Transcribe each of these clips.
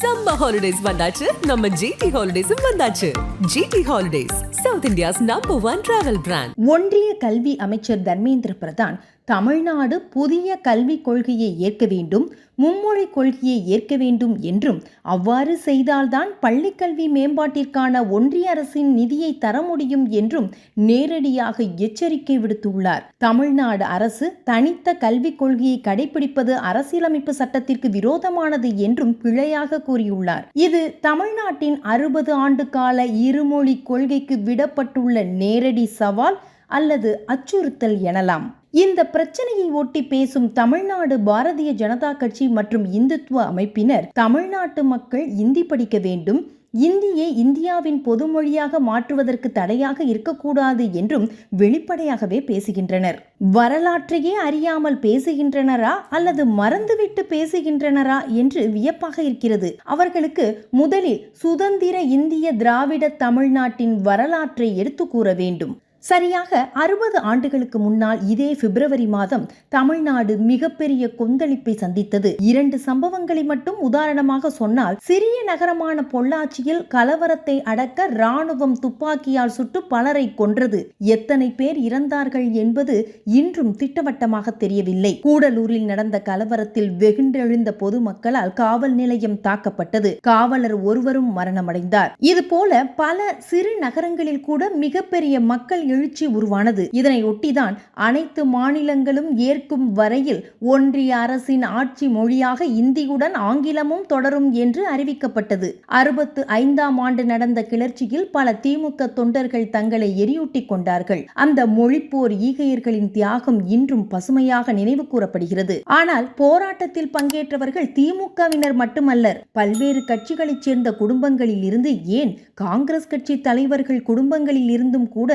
Summer holidays வந்தாச்சு. நம்ம GT ஹாலிடேஸும் வந்தாச்சு. GT holidays South India's number one travel brand ஒன்றிய கல்வி அமைச்சர் தர்மேந்திர பிரதான் தமிழ்நாடு புதிய கல்விக் கொள்கையை ஏற்க வேண்டும் மும்மொழி கொள்கையை ஏற்க வேண்டும் என்றும் அவ்வாறு செய்தால்தான் பள்ளிக்கல்வி மேம்பாட்டிற்கான ஒன்றிய அரசின் நிதியை தர முடியும் என்றும் நேரடியாக எச்சரிக்கை விடுத்துள்ளார். தமிழ்நாடு அரசு தனித்த கல்விக் கொள்கையை கடைபிடிப்பது அரசியலமைப்பு சட்டத்திற்கு விரோதமானது என்றும் பிழையாக கூறியுள்ளார். இது தமிழ்நாட்டின் அறுபது ஆண்டு கால இருமொழி கொள்கைக்கு விடப்பட்டுள்ள நேரடி சவால். அல்லது அச்சுறுத்தல் எனலாம். இந்த பிரச்சனையை ஒட்டி பேசும் தமிழ்நாடு பாரதிய ஜனதா கட்சி மற்றும் இந்துத்துவ அமைப்பினர் தமிழ்நாட்டு மக்கள் இந்தி படிக்க வேண்டும். இந்தியை இந்தியாவின் பொதுமொழியாக மாற்றுவதற்கு தடையாக இருக்கக்கூடாது என்றும் வெளிப்படையாகவே பேசுகின்றனர். வரலாற்றையே அறியாமல் பேசுகின்றனரா அல்லது மறந்துவிட்டு பேசுகின்றனரா என்று வியப்பாக இருக்கிறது. அவர்களுக்கு முதலில் சுதந்திர இந்திய திராவிட தமிழ்நாட்டின் வரலாற்றை எடுத்து கூற வேண்டும். சரியாக அறுபது ஆண்டுகளுக்கு முன்னால் இதே பிப்ரவரி மாதம் தமிழ்நாடு மிகப்பெரிய கொந்தளிப்பை சந்தித்தது. இரண்டு சம்பவங்களை மட்டும் உதாரணமாக சொன்னால் சிறிய நகரமான பொள்ளாச்சியில் கலவரத்தை அடக்க ராணுவம் துப்பாக்கியால் சுட்டு பலரை கொன்றது. எத்தனை பேர் இறந்தார்கள் என்பது இன்றும் திட்டவட்டமாக தெரியவில்லை. கூடலூரில் நடந்த கலவரத்தில் வெகுண்டெழுந்த பொதுமக்களால் காவல் நிலையம் தாக்கப்பட்டது. காவலர் ஒருவரும் மரணமடைந்தார். இது போல பல சிறு நகரங்களில் கூட மிகப்பெரிய மக்கள் எழுச்சி உருவானது. இதனையொட்டிதான் அனைத்து மாநிலங்களும் ஏற்கும் வரையில் ஒன்றிய அரசின் ஆட்சி மொழியாக இந்தியுடன் ஆங்கிலமும் தொடரும் என்று அறிவிக்கப்பட்டது. அறுபத்து ஐந்தாம் ஆண்டு நடந்த கிளர்ச்சியில் பல திமுக தொண்டர்கள் தங்களை எரியூட்டிக் கொண்டார்கள். அந்த மொழிப்போர் ஈகையர்களின் தியாகம் இன்றும் பசுமையாக நினைவு கூறப்படுகிறது. ஆனால் போராட்டத்தில் பங்கேற்றவர்கள் திமுகவினர் மட்டுமல்லர். பல்வேறு கட்சிகளைச் சேர்ந்த குடும்பங்களில் இருந்து ஏன் காங்கிரஸ் கட்சி தலைவர்கள் குடும்பங்களில் இருந்தும் கூட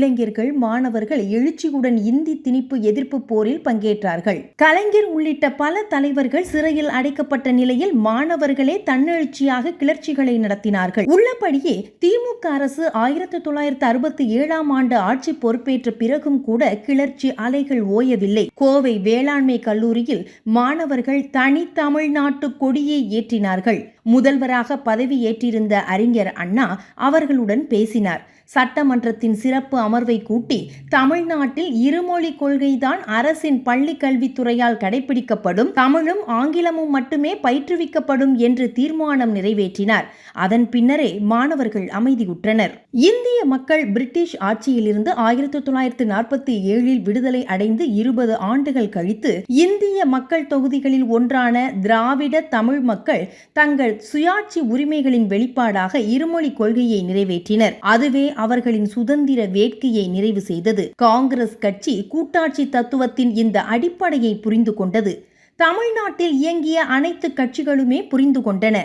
இளைஞர்கள் மாணவர்கள் எழுச்சியுடன் இந்தி திணிப்பு எதிர்ப்பு போரில் பங்கேற்றார்கள். கலைஞர் உள்ளிட்ட பல தலைவர்கள் சிறையில் அடைக்கப்பட்ட நிலையில் மாணவர்களே தன்னெழுச்சியாக கிளர்ச்சிகளை நடத்தினார்கள். உள்ளபடியே திமுக அரசு ஆயிரத்தி தொள்ளாயிரத்தி அறுபத்தி ஏழாம் ஆண்டு ஆட்சி பொறுப்பேற்ற பிறகும் கூட கிளர்ச்சி அலைகள் ஓயவில்லை. கோவை வேளாண்மை கல்லூரியில் மாணவர்கள் தனி தமிழ்நாட்டு கொடியை ஏற்றினார்கள். முதல்வராக பதவி ஏற்றிருந்த அறிஞர் அண்ணா அவர்களுடன் பேசினார். சட்டமன்றத்தின் சிறப்பு அமர்வை கூட்டி தமிழ்நாட்டில் இருமொழி கொள்கைதான் அரசின் பள்ளி கல்வித்துறையால் கடைபிடிக்கப்படும் தமிழும் ஆங்கிலமும் மட்டுமே பயிற்றுவிக்கப்படும் என்று தீர்மானம் நிறைவேற்றினார். அதன் பின்னரே மாணவர்கள் அமைதியுற்றனர். இந்திய மக்கள் பிரிட்டிஷ் ஆட்சியிலிருந்து ஆயிரத்தி தொள்ளாயிரத்தி நாற்பத்தி ஏழில் விடுதலை அடைந்து இருபது ஆண்டுகள் கழித்து இந்திய மக்கள் தொகுதிகளில் ஒன்றான திராவிட தமிழ் மக்கள் தங்கள் சுயாட்சி உரிமைகளின் வெளிப்பாடாக இருமொழி கொள்கையை நிறைவேற்றினர். அதுவே அவர்களின் சுதந்திர வேட்கையை நிறைவு செய்தது. காங்கிரஸ் கட்சி கூட்டாட்சி தத்துவத்தின் இந்த அடிப்படையை புரிந்து கொண்டது. தமிழ்நாட்டில் இயங்கிய அனைத்து கட்சிகளுமே புரிந்து கொண்டன.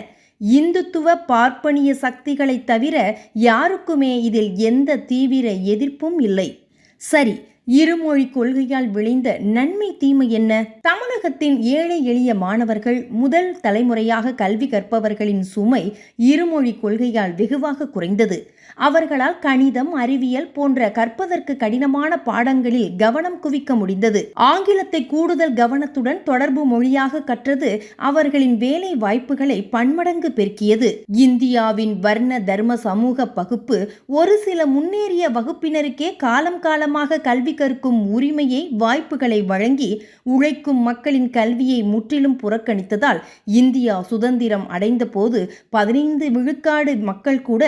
இந்துத்துவ பார்ப்பனிய சக்திகளைத் தவிர யாருக்குமே இதில் எந்த தீவிர எதிர்ப்பும் இல்லை. சரி இருமொழி கொள்கையால் விளைந்த நன்மை தீமை என்ன? தமிழகத்தின் ஏழை எளிய மாணவர்கள் முதல் தலைமுறையாக கல்வி கற்பவர்களின் சுமை இருமொழி கொள்கையால் வெகுவாக குறைந்தது. அவர்களால் கணிதம் அறிவியல் போன்ற கற்பதற்கு கடினமான பாடங்களில் கவனம் குவிக்க முடிந்தது. ஆங்கிலத்தை கூடுதல் கவனத்துடன் தொடர்பு மொழியாக கற்றது அவர்களின் வேலை வாய்ப்புகளை பன்மடங்கு பெருக்கியது. இந்தியாவின் வர்ண தர்ம சமூக பகுப்பு ஒரு சில முன்னேறிய வகுப்பினருக்கே காலம் காலமாக கல்வி கற்கும் உரிமையை வாய்ப்புகளை வழங்கி உழைக்கும் மக்களின் கல்வியை முற்றிலும் புறக்கணித்ததால் இந்தியா சுதந்திரம் அடைந்த போது பதினைந்து விழுக்காடு மக்கள் கூட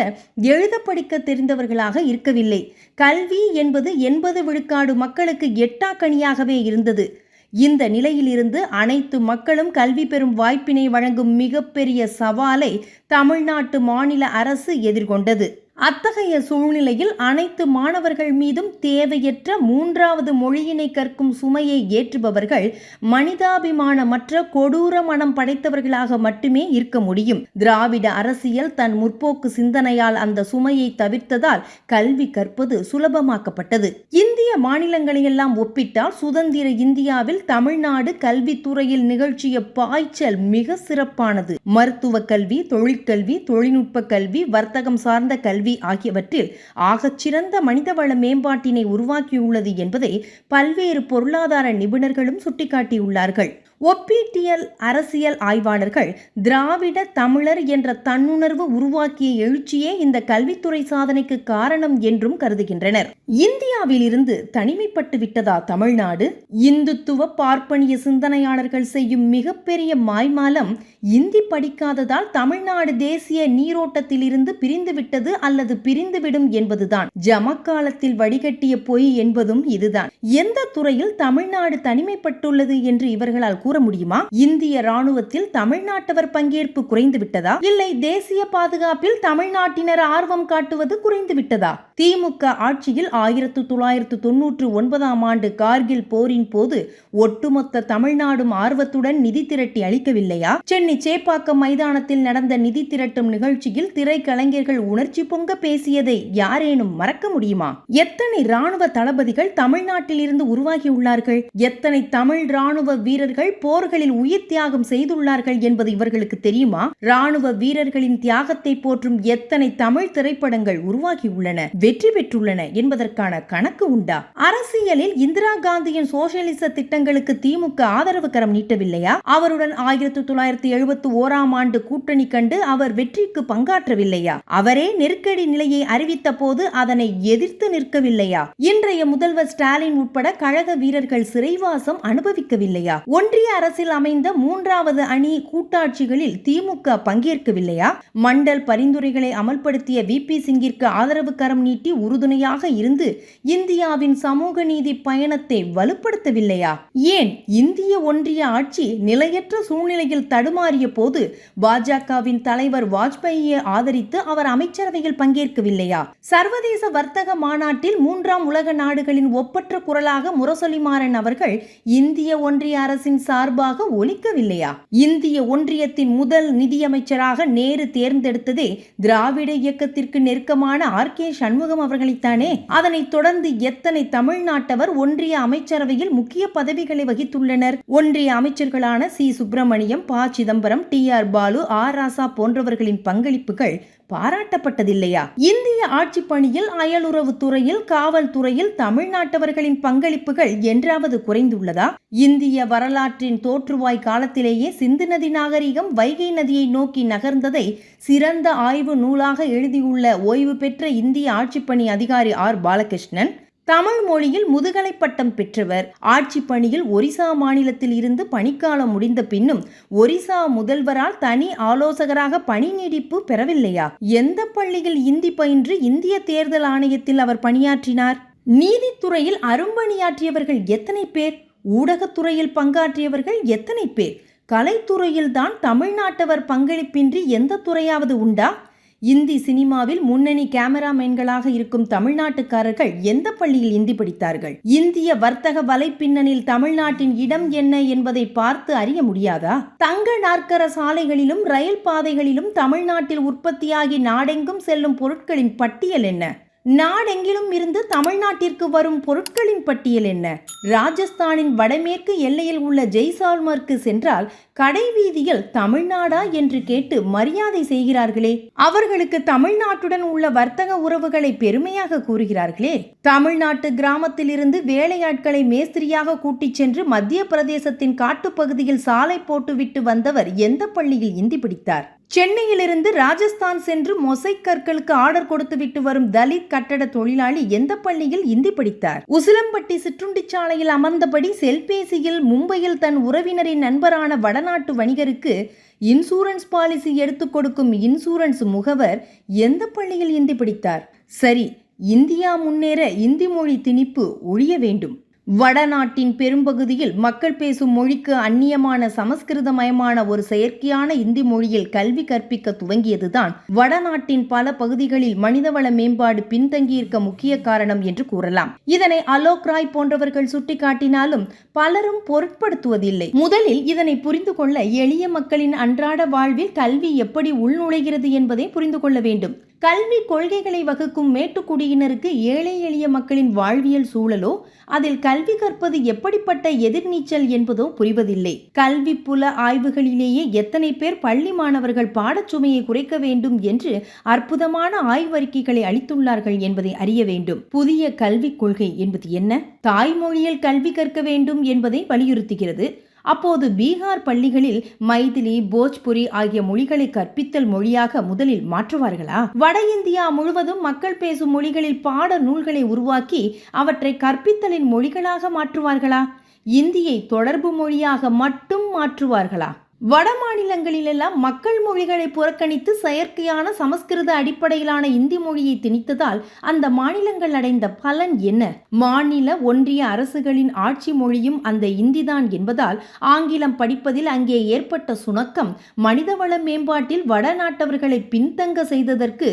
எழுத படிக்க தெரிந்தவர்களாக இருக்கவில்லை. கல்வி என்பது எண்பது விழுக்காடு மக்களுக்கு எட்டாக்கணியாகவே இருந்தது. இந்த நிலையிலிருந்து அனைத்து மக்களும் கல்வி பெறும் வாய்ப்பினை வழங்கும் மிகப்பெரிய சவாலை தமிழ்நாட்டு மாநில அரசு எதிர்கொண்டது. அத்தகைய சூழ்நிலையில் அனைத்து மாணவர்கள் மீதும் தேவையற்ற மூன்றாவது மொழியினை கற்கும் சுமையை ஏற்றுபவர்கள் மனிதாபிமானமற்ற கொடூர மனம் படைத்தவர்களாக மட்டுமே இருக்க முடியும். திராவிட அரசியல் தன் முற்போக்கு சிந்தனையால் அந்த சுமையை தவிர்த்ததால் கல்வி கற்பது சுலபமாக்கப்பட்டது. இந்திய மாநிலங்களையெல்லாம் ஒப்பிட்டால் சுதந்திர இந்தியாவில் தமிழ்நாடு கல்வித்துறையில் நிகழ்ச்சிய பாய்ச்சல் மிக சிறப்பானது. மருத்துவ கல்வி தொழிற்கல்வி தொழில்நுட்ப கல்வி வர்த்தகம் சார்ந்த கல்வி ஆகியவற்றில் ஆகச்சிறந்த மனிதவள மேம்பாட்டினை உருவாக்கியுள்ளது என்பதை பல்வேறு பொருளாதார நிபுணர்களும் சுட்டிக்காட்டியுள்ளார்கள். ஒப்பீட்டியல் அரசியல் ஆய்வாளர்கள் திராவிட தமிழர் என்ற தன்னுணர்வு உருவாக்கிய எழுச்சியே இந்த கல்வித்துறை சாதனைக்கு காரணம் என்றும் கருதுகின்றனர். இந்தியாவில் இருந்து தனிமைப்பட்டு விட்டதா தமிழ்நாடு? இந்துத்துவ பார்ப்பனிய சிந்தனையாளர்கள் செய்யும் மிகப்பெரிய மாய்மாலம் இந்தி படிக்காததால் தமிழ்நாடு தேசிய நீரோட்டத்தில் இருந்து பிரிந்துவிட்டது அல்லது பிரிந்துவிடும் என்பதுதான். ஜமக்காலத்தில் வடிகட்டிய பொய் என்பதும் இதுதான். எந்த துறையில் தமிழ்நாடு தனிமைப்பட்டுள்ளது என்று இவர்களால் கூற முடியுமா? இந்திய ராணுவத்தில் தமிழ்நாட்டவர் பங்கேற்பு குறைந்து விட்டதா இல்லை தேசிய பாதுகாப்பில் தமிழ்நாட்டினர் ஆர்வம் காட்டுவது குறைந்து விட்டதா திமுக ஆட்சியில் ஆயிரத்து தொள்ளாயிரத்து தொன்னூற்று ஒன்பதாம் ஆண்டு கார்கில் போரின் போது ஒட்டுமொத்த தமிழ்நாடும் ஆர்வத்துடன் நிதி திரட்டி அளிக்கவில்லையா? சென்னை சேப்பாக்கம் மைதானத்தில் நடந்த நிதி திரட்டும் நிகழ்ச்சியில் திரைக்கலைஞர்கள் உணர்ச்சி பொங்க பேசியதை யாரேனும் மறக்க முடியுமா? எத்தனை ராணுவ தளபதிகள் தமிழ்நாட்டில் இருந்து உருவாகியுள்ளார்கள்? எத்தனை தமிழ் ராணுவ வீரர்கள் போர்களில் உயிர் தியாகம் செய்துள்ளார்கள் என்பது இவர்களுக்கு தெரியுமா? ராணுவ வீரர்களின் தியாகத்தை போற்றும் எத்தனை தமிழ் திரைப்படங்கள் உருவாகியுள்ளன? வெற்றி பெற்றுள்ளன என்பதற்கான கணக்கு உண்டா? அரசியலில் இந்திரா காந்தியின் சோசியலிச திட்டங்களுக்கு திமுக ஆதரவு கரம் நீட்டவில்லையா? அவருடன் ஆயிரத்தி தொள்ளாயிரத்தி எழுபத்தி ஓராம் ஆண்டு கூட்டணி கண்டு அவர் வெற்றிக்கு பங்காற்றவில்லையா? அவரே நெருக்கடி நிலையை அறிவித்த போது அதனை எதிர்த்து நிற்கவில்லையா? இன்றைய முதல்வர் ஸ்டாலின் உட்பட கழக வீரர்கள் சிறைவாசம் அனுபவிக்கவில்லையா? ஒன்றிய அரசில் அமைந்த மூன்றாவது அணி கூட்டாட்சிகளில் திமுக பங்கேற்கவில்லையா? மண்டல் பரிந்துரைகளை அமல்படுத்திய வி. பி. சிங்கிற்கு ஆதரவு கரம் நீட்டி உறுதுணையாக இருந்து இந்தியாவின் சமூக நீதி பயணத்தை வலுப்படுத்தவில்லையா? ஏன் இந்திய ஒன்றிய ஆட்சி நிலையற்ற சூழ்நிலையில் தடுமாறிய போது பாஜகவின் தலைவர் வாஜ்பாயை ஆதரித்து அவர் அமைச்சரவையில் பங்கேற்கவில்லையா? சர்வதேச வர்த்தக மாநாட்டில் மூன்றாம் உலக நாடுகளின் ஒப்பற்ற குரலாக முரசொலிமாறன் அவர்கள் இந்திய ஒன்றிய அரசின் சார்பாக ஒலிக்கவில்லையா? இந்திய ஒன்றியத்தின் முதல் நிதியமைச்சராக நேரு தேர்ந்தெடுத்ததே திராவிட இயக்கத்திற்கு நெருக்கமான ஆர் கே சண்முகம் அவர்களைத்தானே? அதனைத் தொடர்ந்து எத்தனை தமிழ்நாட்டவர் ஒன்றிய அமைச்சரவையில் முக்கிய பதவிகளை வகித்துள்ளனர்? ஒன்றிய அமைச்சர்களான சி. சுப்பிரமணியம் ப. Chidambaram T. R. Baalu R. Raja போன்றவர்களின் பங்களிப்புகள் பாராட்டப்பட்டதில்லையா? இந்திய ஆட்சி பணியில் அயலுறவு துறையில் காவல்துறையில் தமிழ்நாட்டவர்களின் பங்களிப்புகள் என்றாவது குறைந்துள்ளதா? இந்திய வரலாற்றின் தோற்றுவாய் காலத்திலேயே சிந்து நதி நாகரிகம் வைகை நதியை நோக்கி நகர்ந்ததை சிறந்த ஆய்வு நூலாக எழுதியுள்ள ஓய்வு பெற்ற இந்திய ஆட்சிப்பணி அதிகாரி ஆர். பாலகிருஷ்ணன் தமிழ் மொழியில் முதுகலை பட்டம் பெற்றவர். ஆட்சி பணியில் ஒரிசா மாநிலத்தில் இருந்து பணிக்காலம் முடிந்த பின்னும் ஒரிசா முதல்வரால் தனி ஆலோசகராக பணி நீடிப்பு பெறவில்லையா? எந்த பள்ளியில் இந்தி பயின்று இந்திய தேர்தல் ஆணையத்தில் அவர் பணியாற்றினார்? நீதித்துறையில் அரும்பணியாற்றியவர்கள் எத்தனை பேர்? ஊடகத்துறையில் பங்காற்றியவர்கள் எத்தனை பேர்? கலைத்துறையில் தான் தமிழ்நாட்டவர் பங்களிப்பின்றி எந்த துறையாவது உண்டா? இந்தி சினிமாவில் முன்னணி கேமராமேன்களாக இருக்கும் தமிழ்நாட்டுக்காரர்கள் எந்த பள்ளியில் இந்தி படித்தார்கள்? இந்திய வர்த்தக வலைப்பின்னணில் தமிழ்நாட்டின் இடம் என்ன என்பதை பார்த்து அறிய முடியாதா? தங்க நாற்கர சாலைகளிலும் ரயில் பாதைகளிலும் தமிழ்நாட்டில் உற்பத்தியாகி நாடெங்கும் செல்லும் பொருட்களின் பட்டியல் என்ன? நாடெங்கிலும் இருந்து தமிழ்நாட்டிற்கு வரும் பொருட்களின் பட்டியல் என்ன? ராஜஸ்தானின் வடமேற்கு எல்லையில் உள்ள ஜெய்சால்மர்க்கு சென்றால் கடை வீதியில் தமிழ்நாடா என்று கேட்டு மரியாதை செய்கிறார்களே? அவர்களுக்கு தமிழ்நாட்டுடன் உள்ள வர்த்தக உறவுகளை பெருமையாக கூறுகிறார்களே? தமிழ்நாட்டு கிராமத்திலிருந்து வேலையாட்களை மேஸ்திரியாக கூட்டிச் சென்று மத்திய பிரதேசத்தின் காட்டுப்பகுதியில் சாலை போட்டுவிட்டு வந்தவர் எந்த பள்ளியில் இந்தி பிடித்தார்? சென்னையிலிருந்து ராஜஸ்தான் சென்று மொசைக் கற்களுக்கு ஆர்டர் கொடுத்துவிட்டு வரும் தலித் கட்டட தொழிலாளி எந்த பள்ளியில் இந்தி படித்தார்? உசிலம்பட்டி சிற்றுண்டிச்சாலையில் அமர்ந்தபடி செல்பேசியில் மும்பையில் தன் உறவினரின் நண்பரான வடநாட்டு வணிகருக்கு இன்சூரன்ஸ் பாலிசி எடுத்துக் கொடுக்கும் இன்சூரன்ஸ் முகவர் எந்த பள்ளியில் இந்தி படித்தார்? சரி இந்தியா முன்னேற இந்தி மொழி திணிப்பு ஒழிய வேண்டும். வடநாட்டின் பெரும்பகுதியில் மக்கள் பேசும் மொழிக்கு அந்நியமான சமஸ்கிருதமயமான ஒரு செயற்கையான இந்தி மொழியில் கல்வி கற்பிக்க துவங்கியதுதான் வடநாட்டின் பல பகுதிகளில் மனிதவள மேம்பாடு பின்தங்கியிருக்க முக்கிய காரணம் என்று கூறலாம். இதனை அலோக் ராய் போன்றவர்கள் சுட்டிக்காட்டினாலும் பலரும் பொருட்படுத்துவதில்லை. முதலில் இதனை புரிந்து கொள்ள எளிய மக்களின் அன்றாட வாழ்வில் கல்வி எப்படி உள்நுழைகிறது என்பதை புரிந்து கொள்ள வேண்டும். கல்வி கொள்கைகளை வகுக்கும் மேட்டுக்குடியினருக்கு ஏழை எளிய மக்களின் வாழ்வியல் சூழலோ அதில் கல்வி கற்பது எப்படிப்பட்ட எதிர்நீச்சல் என்பதோ புரிவதில்லை. கல்வி புல ஆய்வுகளிலேயே எத்தனை பேர் பள்ளி மாணவர்கள் பாடச்சுமையை குறைக்க வேண்டும் என்று அற்புதமான ஆய்வறிக்கைகளை அளித்துள்ளார்கள் என்பதை அறிய வேண்டும். புதிய கல்விக் கொள்கை என்பது என்ன? தாய்மொழியில் கல்வி கற்க வேண்டும் என்பதை வலியுறுத்துகிறது. அப்போது பீகார் பள்ளிகளில் மைதிலி போஜ்புரி ஆகிய மொழிகளை கற்பித்தல் மொழியாக முதலில் மாற்றுவார்களா? வட இந்தியா முழுவதும் மக்கள் பேசும் மொழிகளில் பாட நூல்களை உருவாக்கி அவற்றை கற்பித்தலின் மொழிகளாக மாற்றுவார்களா? இந்தியை தொடர்பு மொழியாக மட்டும் மாற்றுவார்களா? வட மாநிலங்களிலெல்லாம் மக்கள் மொழிகளை புறக்கணித்து செயற்கையான சமஸ்கிருத அடிப்படையிலான இந்தி மொழியை திணித்ததால் அந்த மாநிலங்கள் அடைந்த பலன் என்ன? மாநில ஒன்றிய அரசுகளின் ஆட்சி மொழியும் அந்த இந்திதான் என்பதால் ஆங்கிலம் படிப்பதில் அங்கே ஏற்பட்ட சுணக்கம் மனிதவள மேம்பாட்டில் வடநாட்டவர்களை பின்தங்க செய்ததற்கு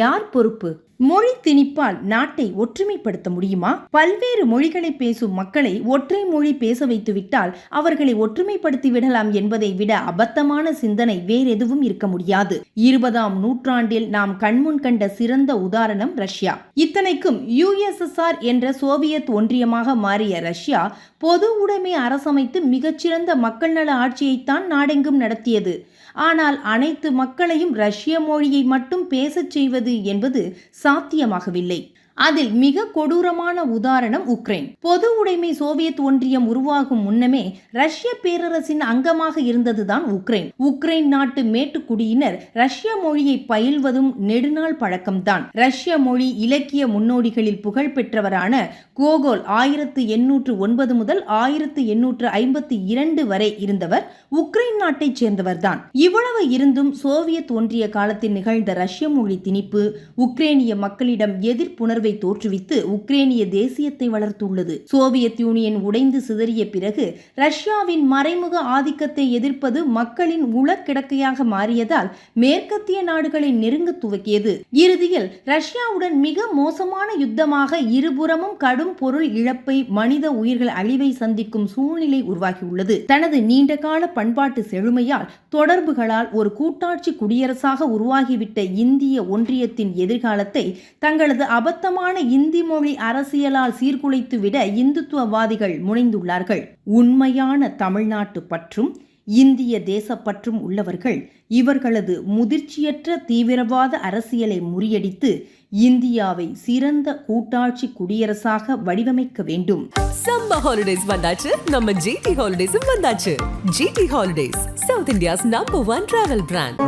யார் பொறுப்பு? மொழி திணிப்பால் நாட்டை ஒற்றுமைப்படுத்த முடியுமா? பல்வேறு மொழிகளை பேசும் மக்களை ஒற்றை மொழி பேச வைத்துவிட்டால் அவர்களை ஒற்றுமைப்படுத்தி விடலாம் என்பதை விட அபத்தமான சிந்தனை வேறெதுவும் இருக்க முடியாது. இருபதாம் நூற்றாண்டில் நாம் கண்முன் கண்ட சிறந்த உதாரணம் ரஷ்யா. இத்தனைக்கும் யுஎஸ்எஸ்ஆர் என்ற சோவியத் ஒன்றியமாக மாறிய ரஷ்யா பொது உடைமை அரசமைத்து மிகச்சிறந்த மக்கள் நல ஆட்சியைத்தான் நாடெங்கும் நடத்தியது. ஆனால் அனைத்து மக்களையும் ரஷ்ய மொழியை மட்டும் பேசச் செய்வது என்பது சாத்தியமாகவில்லை. அதில் மிக கொடூரமான உதாரணம் உக்ரைன். பொது உடைமை சோவியத் ஒன்றியம் உருவாகும் முன்னமே ரஷ்ய பேரரசின் அங்கமாக இருந்ததுதான் உக்ரைன். உக்ரைன் நாட்டு மேட்டுக்குடியினர் ரஷ்ய மொழியை பயில்வதும் நெடுநாள் பழக்கம்தான். ரஷ்ய மொழி இலக்கிய முன்னோடிகளில் புகழ் பெற்றவரான கோகோல் ஆயிரத்து எண்ணூற்று ஒன்பது முதல் ஆயிரத்து எண்ணூற்று ஐம்பத்தி இரண்டு வரை இருந்தவர் உக்ரைன் நாட்டைச் சேர்ந்தவர்தான். இவ்வளவு இருந்தும் சோவியத் ஒன்றிய காலத்தில் நிகழ்ந்த ரஷ்ய மொழி திணிப்பு உக்ரேனிய மக்களிடம் எதிர்ப்புணர்வு உணர்வை தோற்றுவித்து உக்ரேனிய தேசியத்தை வளர்த்துள்ளது. சோவியத் யூனியன் உடைந்து சிதறிய பிறகு ரஷ்யாவின் மறைமுக ஆதிக்கத்தை எதிர்ப்பது மக்களின் உளக்கிடக்கையாக மாறியதால் மேற்கத்திய நாடுகளை நெருங்க துவக்கியது. இறுதியில் ரஷ்யாவுடன் மிக மோசமான யுத்தமாக இருபுறமும் கடும் பொருள் இழப்பை மனித உயிர்கள் அழிவை சந்திக்கும் சூழ்நிலை உருவாகியுள்ளது. தனது நீண்டகால பண்பாட்டு செழுமையால் தொடர்புகளால் ஒரு கூட்டாட்சி குடியரசாக உருவாகிவிட்ட இந்திய ஒன்றியத்தின் எதிர்காலத்தை தங்களது அபத்தம் அபத்தமான இந்தி மொழி அரசியலால் சீர்குலைத்துவிட இந்துத்துவவாதிகள் முனைந்துள்ளார்கள். உண்மையான தமிழ்நாட்டு பற்றும் இந்திய தேசப்பற்றும் உள்ளவர்கள் இவர்களது முதிர்ச்சியற்ற தீவிரவாத அரசியலை முறியடித்து இந்தியாவை சிறந்த கூட்டாட்சி குடியரசாக வடிவமைக்க வேண்டும். சம்மர் ஹாலிடேஸ் வந்தாச்சு. நம்ம ஜிடி ஹாலிடேஸும் வந்தாச்சு. GT holidays South India's number one travel brand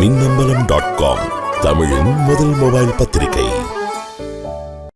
Minnambalam dot com தமிழின் முதல் மொபைல் பத்திரிகை.